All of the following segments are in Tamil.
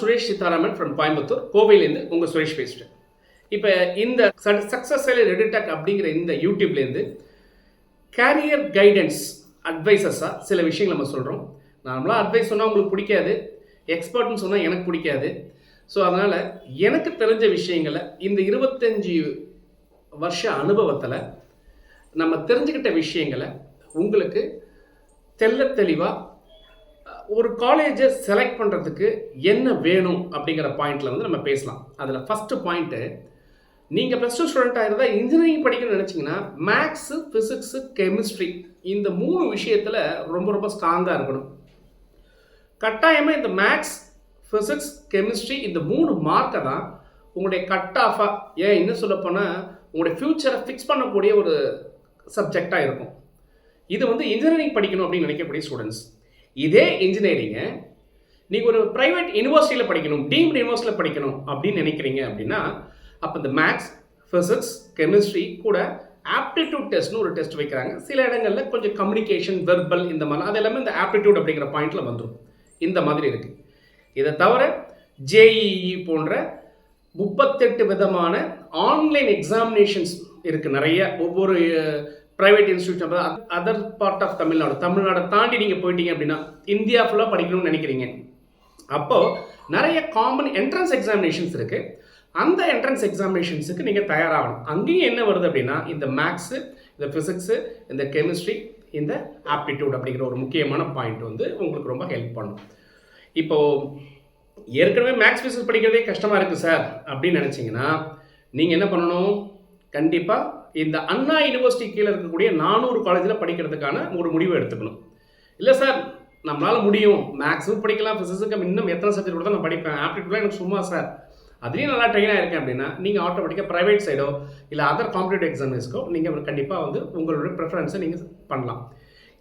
சுரேஷ் சீதாராமன் ஃப்ரம் கோயம்புத்தூர். கோவையிலேருந்து உங்கள் சுரேஷ் பேசுகிறேன் இப்போ இந்த சக்ஸஸ் ரெடிடெக் அப்படிங்கிற இந்த யூடியூப்லேருந்து கேரியர் கைடன்ஸ் அட்வைசஸாக சில விஷயங்கள் நம்ம சொல்கிறோம் நார்மலாக அட்வைஸ் சொன்னால் உங்களுக்கு பிடிக்காது. எக்ஸ்பர்ட்னு சொன்னால் எனக்கு பிடிக்காது. ஸோ அதனால் எனக்கு தெரிஞ்ச விஷயங்களை இந்த இருபத்தஞ்சி வருஷ அனுபவத்தில் நம்ம தெரிஞ்சுக்கிட்ட விஷயங்களை உங்களுக்கு தெள்ள தெளிவாக ஒரு காலேஜை செலக்ட் பண்ணுறதுக்கு என்ன வேணும் அப்படிங்கிற பாயிண்டில் வந்து நம்ம பேசலாம். அதில் ஃபஸ்ட்டு பாயிண்ட்டு நீங்கள் ப்ளஸ் டூ ஸ்டூடெண்ட்டாக இருந்தால் இன்ஜினியரிங் படிக்கணும்னு நினச்சிங்கன்னா மேக்ஸு ஃபிசிக்ஸு கெமிஸ்ட்ரி இந்த மூணு விஷயத்தில் ரொம்ப ரொம்ப ஸ்ட்ராங்காக இருக்கணும். கட்டாயமாக இந்த மேக்ஸ் ஃபிசிக்ஸ் கெமிஸ்ட்ரி இந்த மூணு மார்க்கை தான் உங்களுடைய கட் ஆஃபாக ஏன் இன்னும் சொல்லப்போனால் உங்களுடைய ஃப்யூச்சரை ஃபிக்ஸ் பண்ணக்கூடிய ஒரு சப்ஜெக்டாக இருக்கும். இது வந்து இன்ஜினியரிங் படிக்கணும் அப்படின்னு நினைக்கக்கூடிய ஸ்டூடெண்ட்ஸ் இதே இன்ஜினியரிங்கை நீங்கள் ஒரு ப்ரைவேட் யூனிவர்சிட்டியில் படிக்கணும் டீம்டு யூனிவர்சிட்டியில் படிக்கணும் அப்படின்னு நினைக்கிறீங்க அப்படின்னா அப்போ இந்த மேக்ஸ் ஃபிசிக்ஸ் கெமிஸ்ட்ரி கூட ஆப்டிடியூட் டெஸ்ட்னு ஒரு டெஸ்ட் வைக்கிறாங்க. சில இடங்களில் கொஞ்சம் கம்யூனிகேஷன் வெர்பல் இந்த மாதிரி அது எல்லாமே இந்த ஆப்டிடியூட் அப்படிங்கிற பாயிண்டில் வந்துடும் இந்த மாதிரி இருக்குது இதை தவிர ஜேஇஇ போன்ற முப்பத்தெட்டு விதமான ஆன்லைன் எக்ஸாமினேஷன்ஸ் இருக்குது நிறைய ஒவ்வொரு private institute other part of Tamil Nadu தமிழ்நாடை தாண்டி நீங்கள் போயிட்டீங்க அப்படின்னா இந்தியா ஃபுல்லாக படிக்கணும்னு நினைக்கிறீங்க. அப்போது நிறைய காமன் என்ட்ரன்ஸ் எக்ஸாமினேஷன்ஸ் இருக்குது அந்த என்ட்ரன்ஸ் எக்ஸாமினேஷன்ஸுக்கு நீங்கள் தயாராகணும். அங்கேயும் என்ன வருது அப்படின்னா இந்த மேக்ஸு இந்த ஃபிசிக்ஸு இந்த கெமிஸ்ட்ரி இந்த ஆப்டிடியூட் அப்படிங்கிற ஒரு முக்கியமான பாயிண்ட் வந்து உங்களுக்கு ரொம்ப ஹெல்ப் பண்ணும். இப்போது ஏற்கனவே மேக்ஸ் ஃபிசிக்ஸ் படிக்கிறதே கஷ்டமாக இருக்குது சார் அப்படின்னு நினச்சிங்கன்னா நீங்கள் என்ன பண்ணணும்? கண்டிப்பாக இந்த அண்ணா யூனிவர்சிட்டி கீழே இருக்கக்கூடிய நானூறு காலேஜில் படிக்கிறதுக்கான ஒரு முடிவை எடுத்துக்கணும். இல்லை சார் நம்மளால் முடியும். மேக்ஸும் படிக்கலாம் ஃபிசிக்ஸுக்கு இன்னும் எத்தனை சப்ஜெக்ட் கூட நான் படிப்பேன். ஆப்டிடியூட்லாம் எனக்கு சும்மா சார் அதுலேயும் நல்லா ட்ரெயின் ஆயிருக்கேன் அப்படின்னா நீங்கள் ஆட்டோமேட்டிக்காக ப்ரைவேட் சைடோ இல்லை அதர் காம்படிட்டிவ் எக்ஸாம்ஸ்க்கோ நீங்கள் கண்டிப்பாக வந்து உங்களுடைய ப்ரிஃபரன்ஸை நீங்கள் பண்ணலாம்.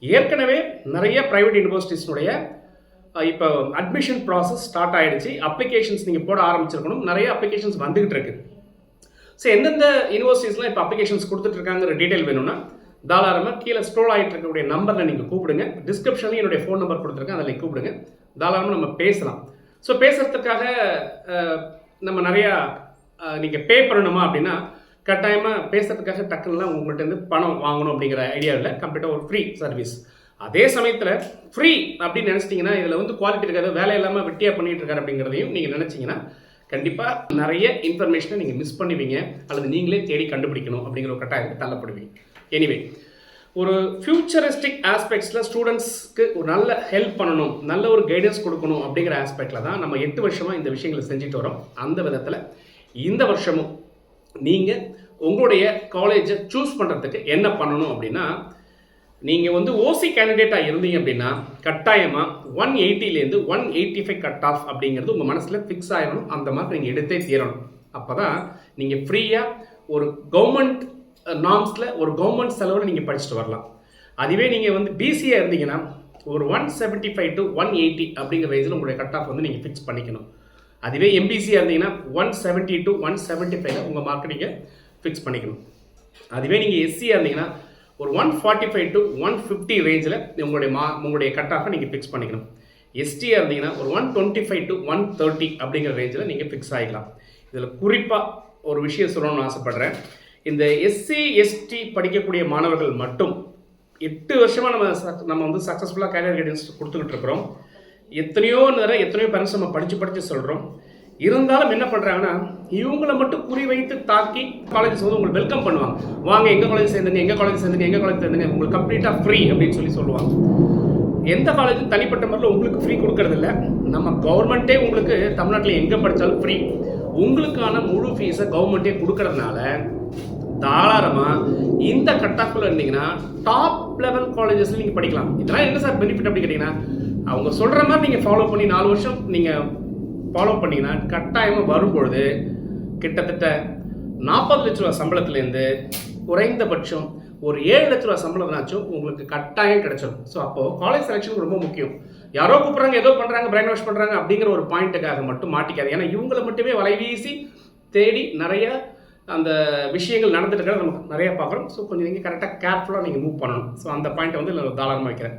ஏற்கனவே நிறைய ப்ரைவேட் யூனிவர்சிட்டிஸ்னுடைய இப்போ அட்மிஷன் ப்ராசஸ் ஸ்டார்ட் ஆகிடுச்சு அப்ளிகேஷன்ஸ் நீங்கள் போட ஆரம்பிச்சிருக்கணும். நிறைய அப்ளிகேஷன்ஸ் வந்துகிட்டு இருக்குது ஸோ எந்தெந்த யூனிவர்சிட்டிஸ்லாம் இப்போ அப்ளிகேஷன்ஸ் கொடுத்துட்ருக்காங்கிற டீட்டெயில் வேணும்னா தாராளமாக கீழே ஸ்க்ரோல் ஆகிட்டு இருக்கக்கூடிய நம்பரில் நீங்கள் கூப்பிடுங்க. டிஸ்கிரிப்ஷன்லையும் என்னுடைய ஃபோன் நம்பர் கொடுத்துருக்கேன் அதில் கூப்பிடுங்க. தாராளமாக நம்ம பேசலாம். ஸோ பேசுகிறதுக்காக நம்ம நிறையா நீங்கள் பே பண்ணணுமா அப்படின்னா கட்டாயமாக பேசுகிறதுக்காக டக்குன்னுலாம் உங்கள்கிட்ட இருந்து பணம் வாங்கணும் அப்படிங்கிற ஐடியா இல்லை. கம்ப்ளீட்டாக ஒரு ஃப்ரீ சர்வீஸ் அதே சமயத்தில் ஃப்ரீ அப்படின்னு நினச்சிட்டிங்கன்னா இதில் வந்து குவாலிட்டி இருக்காது வேலை இல்லாமல் வெட்டியாக பண்ணிகிட்டு இருக்காரு அப்படிங்கிறதையும் நீங்கள் நினச்சிங்கன்னா கண்டிப்பாக நிறைய இன்ஃபர்மேஷனை நீங்கள் மிஸ் பண்ணுவீங்க அல்லது நீங்களே தேடி கண்டுபிடிக்கணும் அப்படிங்கிற ஒரு கட்டாயத்துக்கு தள்ளப்படுவீங்க. எனிவே ஒரு ஃபியூச்சரிஸ்டிக் ஆஸ்பெக்ட்ஸில் ஸ்டூடெண்ட்ஸ்க்கு ஒரு நல்ல ஹெல்ப் பண்ணணும் நல்ல ஒரு கைடன்ஸ் கொடுக்கணும் அப்படிங்கிற ஆஸ்பெக்டில் தான் நம்ம எட்டு வருஷமாக இந்த விஷயங்களை செஞ்சுட்டு வரோம். அந்த விதத்தில் இந்த வருஷமும் நீங்கள் உங்களுடைய காலேஜை சூஸ் பண்ணுறதுக்கு என்ன பண்ணணும் அப்படின்னா நீங்கள் வந்து ஓசி கேண்டிடேட்டாக இருந்தீங்க அப்படின்னா கட்டாயமாக one எயிட்டிலேருந்து one eighty five cut off அப்படிங்கிறது உங்கள் மனசில் ஃபிக்ஸ் ஆகிடணும் அந்த மாதிரி நீங்கள் எடுத்தே தீரணும். அப்போ தான் நீங்கள் ஃப்ரீயாக ஒரு கவர்மெண்ட் நார்ம்ஸில் ஒரு கவர்மெண்ட் செலவில் நீங்கள் படிச்சுட்டு வரலாம். அதுவே நீங்கள் வந்து பிசியாக இருந்தீங்கன்னா ஒரு one seventy five to one eighty அப்படிங்கிற வயசில் உங்களுடைய கட் ஆஃப் வந்து நீங்கள் ஃபிக்ஸ் பண்ணிக்கணும். அதுவே எம்பிசியாக இருந்தீங்கன்னா one seventy to one seventy ஃபைவ்ல உங்கள் மார்க்கை நீங்கள் ஃபிக்ஸ் பண்ணிக்கணும். அதுவே நீங்கள் எஸ்சியாக இருந்தீங்கன்னா ஒரு one forty five to one fifty ரேஞ்சில் உங்களுடைய மா உங்களுடைய கட் ஆஃபை நீங்கள் ஃபிக்ஸ் பண்ணிக்கணும். எஸ்டியாக இருந்தீங்கன்னா ஒரு one twenty five to one thirty அப்படிங்கிற ரேஞ்சில் நீங்கள் ஃபிக்ஸ் ஆகிக்கலாம் இதில் குறிப்பாக ஒரு விஷயம் சொல்லணும்னு ஆசைப்பட்றேன். இந்த எஸ்சி எஸ்டி படிக்கக்கூடிய மாணவர்கள் மட்டும் எட்டு வருஷமாக நம்ம நம்ம வந்து சக்ஸஸ்ஃபுல்லாக கேரியர் கைடன்ஸ் கொடுத்துக்கிட்டு இருக்கிறோம். எத்தனையோ நேரம் எத்தனையோ பேரண்ட்ஸ் நம்ம படித்து படித்து சொல்கிறோம் இருந்தாலும் என்ன பண்ணுறாங்கன்னா இவங்களை மட்டும் குறி வைத்து தாக்கி காலேஜஸ் வந்து உங்களுக்கு வெல்கம் பண்ணுவாங்க. வாங்க எங்கள் காலேஜ் சேர்ந்துங்க எங்கள் காலேஜ் சேர்ந்துங்க எங்கள் காலேஜ் சேர்ந்துங்க உங்களுக்கு கம்ப்ளீட்டாக ஃப்ரீ அப்படின்னு சொல்லி சொல்லுவாங்க. எந்த காலேஜும் தனிப்பட்ட முறையில் உங்களுக்கு ஃப்ரீ கொடுக்கறதில்ல நம்ம கவர்மெண்ட்டே உங்களுக்கு தமிழ்நாட்டில் எங்கே படித்தாலும் ஃப்ரீ உங்களுக்கான முழு ஃபீஸை கவர்மெண்ட்டே கொடுக்கறதுனால தாராளமாக இந்த கட் ஆஃபில் இருந்தீங்கன்னா டாப் லெவல் காலேஜஸில் நீங்கள் படிக்கலாம். இதெல்லாம் என்ன சார் பெனிஃபிட் அப்படி கேட்டிங்கன்னா அவங்க சொல்கிற மாதிரி நீங்கள் ஃபாலோ பண்ணி நாலு வருஷம் நீங்கள் ஃபாலோ பண்ணிங்கன்னா கட்டாயமாக வரும்பொழுது கிட்டத்தட்ட நாற்பது லட்ச ரூபா சம்பளத்துலேருந்து குறைந்தபட்சம் ஒரு ஏழு லட்ச ரூபா சம்பளம்னாச்சும் உங்களுக்கு கட்டாயம் கிடைச்சிடும் ஸோ அப்போது காலேஜ் செலெக்ஷன் ரொம்ப முக்கியம். யாரோ கூப்பிட்றாங்க ஏதோ பண்ணுறாங்க பிரைன் வாஷ் பண்ணுறாங்க அப்படிங்கிற ஒரு பாயிண்ட்டுக்காக மட்டும் மாட்டிக்காது ஏன்னா இவங்களை மட்டுமே வலைவீசி தேடி நிறைய அந்த விஷயங்கள் நடந்துட்டு இருக்கிறத நமக்கு நிறைய பார்க்குறோம். ஸோ கொஞ்சம் நீங்கள் கரெக்டாக கேர்ஃபுல்லாக நீங்கள் மூவ் பண்ணணும். ஸோ அந்த பாயிண்ட்டை வந்து நான் தாராளமாக வைக்கிறேன்.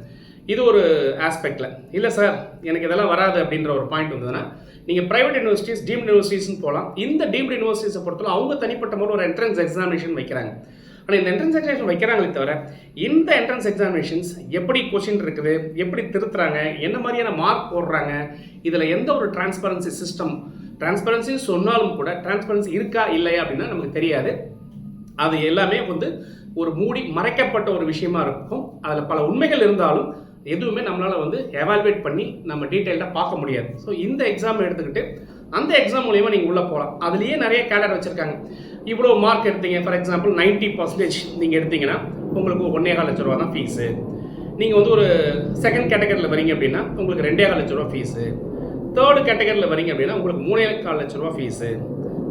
இது ஒரு ஆஸ்பெக்டில் இல்லை சார் எனக்கு இதெல்லாம் வராது அப்படின்ற ஒரு பாயிண்ட் வந்ததுன்னா நீங்கள் ப்ரைவேட் யூனிவர்சிட்டிஸ் டீம்டு யூனிவர்சிட்டிஸ்னு போகலாம் இந்த டீம்டு யூனிவர்சிட்டிஸை பொறுத்தவரை அவங்க தனிப்பட்ட முறை ஒரு என்ட்ரன்ஸ் எக்ஸாமினேஷன் வைக்கிறாங்க. ஆனால் இந்த என்ட்ரன்ஸ் எக்ஸாமினேஷன் வைக்கிறாங்களே தவிர இந்த என்ட்ரன்ஸ் எக்ஸாமினேஷன்ஸ் எப்படி கொஷின் இருக்குது எப்படி திருத்துறாங்க என்ன மாதிரியான மார்க் போடுறாங்க இதில் எந்த ஒரு டிரான்ஸ்பரன்சி சிஸ்டம் டிரான்ஸ்பரன்சி சொன்னாலும் கூட டிரான்ஸ்பரன்சி இருக்கா இல்லையா அப்படின்னா நமக்கு தெரியாது. அது எல்லாமே வந்து ஒரு மூடி மறைக்கப்பட்ட ஒரு விஷயமா இருக்கும். அதில் பல உண்மைகள் இருந்தாலும் எதுவுமே நம்மளால் வந்து எவால்வேட் பண்ணி நம்ம டீட்டெயில்டாக பார்க்க முடியாது. ஸோ இந்த எக்ஸாம் எடுத்துக்கிட்டு அந்த எக்ஸாம் மூலியமாக நீங்கள் உள்ளே போகலாம் அதுலேயே நிறைய கேடர் வச்சுருக்காங்க. இவ்வளோ மார்க் எடுத்தீங்க ஃபார் எக்ஸாம்பிள் 90% பர்சன்டேஜ் நீங்கள் எடுத்தீங்கன்னா உங்களுக்கு ஒன்றே கால் லட்ச ரூபா தான் ஃபீஸு நீங்கள் வந்து ஒரு செகண்ட் கேட்டகரியில் வரீங்க அப்படின்னா உங்களுக்கு ரெண்டே கால் லட்ச ரூபா ஃபீஸு தேர்டு கேட்டகரியில் வரீங்க அப்படின்னா உங்களுக்கு மூணே கால் லட்ச ரூபா ஃபீஸு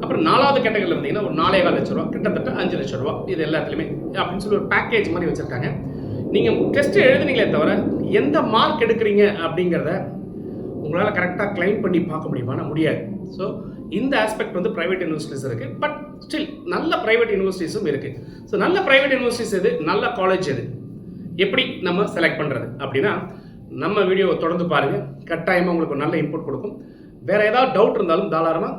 அப்புறம் நாலாவது கேட்டகரியில் வந்தீங்கன்னா ஒரு நாலே கால் லட்ச ரூபா கிட்டத்தட்ட அஞ்சு லட்ச ரூபா. இது எல்லாத்துலேயுமே அப்படின்னு சொல்லி ஒரு பேக்கேஜ் மாதிரி வச்சுருக்காங்க. நீங்கள் டெஸ்ட்டு எழுதுனீங்களே தவிர எந்த மார்க் எடுக்கிறீங்க அப்படிங்கிறத உங்களால் கரெக்டாக கிளைம் பண்ணி பார்க்க முடியுமானா முடியாது. ஸோ இந்த ஆஸ்பெக்ட் வந்து ப்ரைவேட் யூனிவர்சிட்டிஸ் இருக்குது பட் ஸ்டில் நல்ல ப்ரைவேட் யூனிவர்சிட்டிஸும் இருக்குது ஸோ நல்ல ப்ரைவேட் யூனிவர்சிட்டிஸ் எது? நல்ல காலேஜ் எது? எப்படி நம்ம செலக்ட் பண்ணுறது அப்படின்னா நம்ம வீடியோவை தொடர்ந்து பாருங்கள் கட்டாயமாக உங்களுக்கு நல்ல இன்புட் கொடுக்கும். வேறு ஏதாவது டவுட் இருந்தாலும் தாராளமாக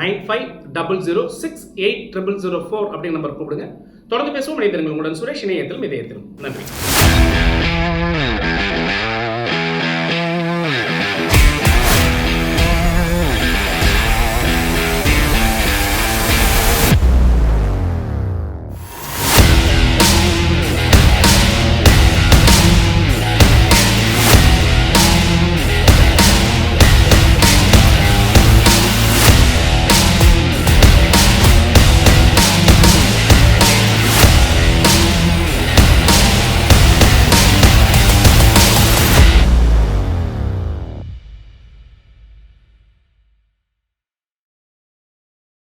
nine five double zero six eight triple zero four அப்படிங்கிற நம்பர் கூப்பிடுங்க. தொடர்ந்து பேசுவோம். இணையத்திலும் உங்களுடன் சுரேஷ் இணையத்திலும் இதயத்திலும் நன்றி.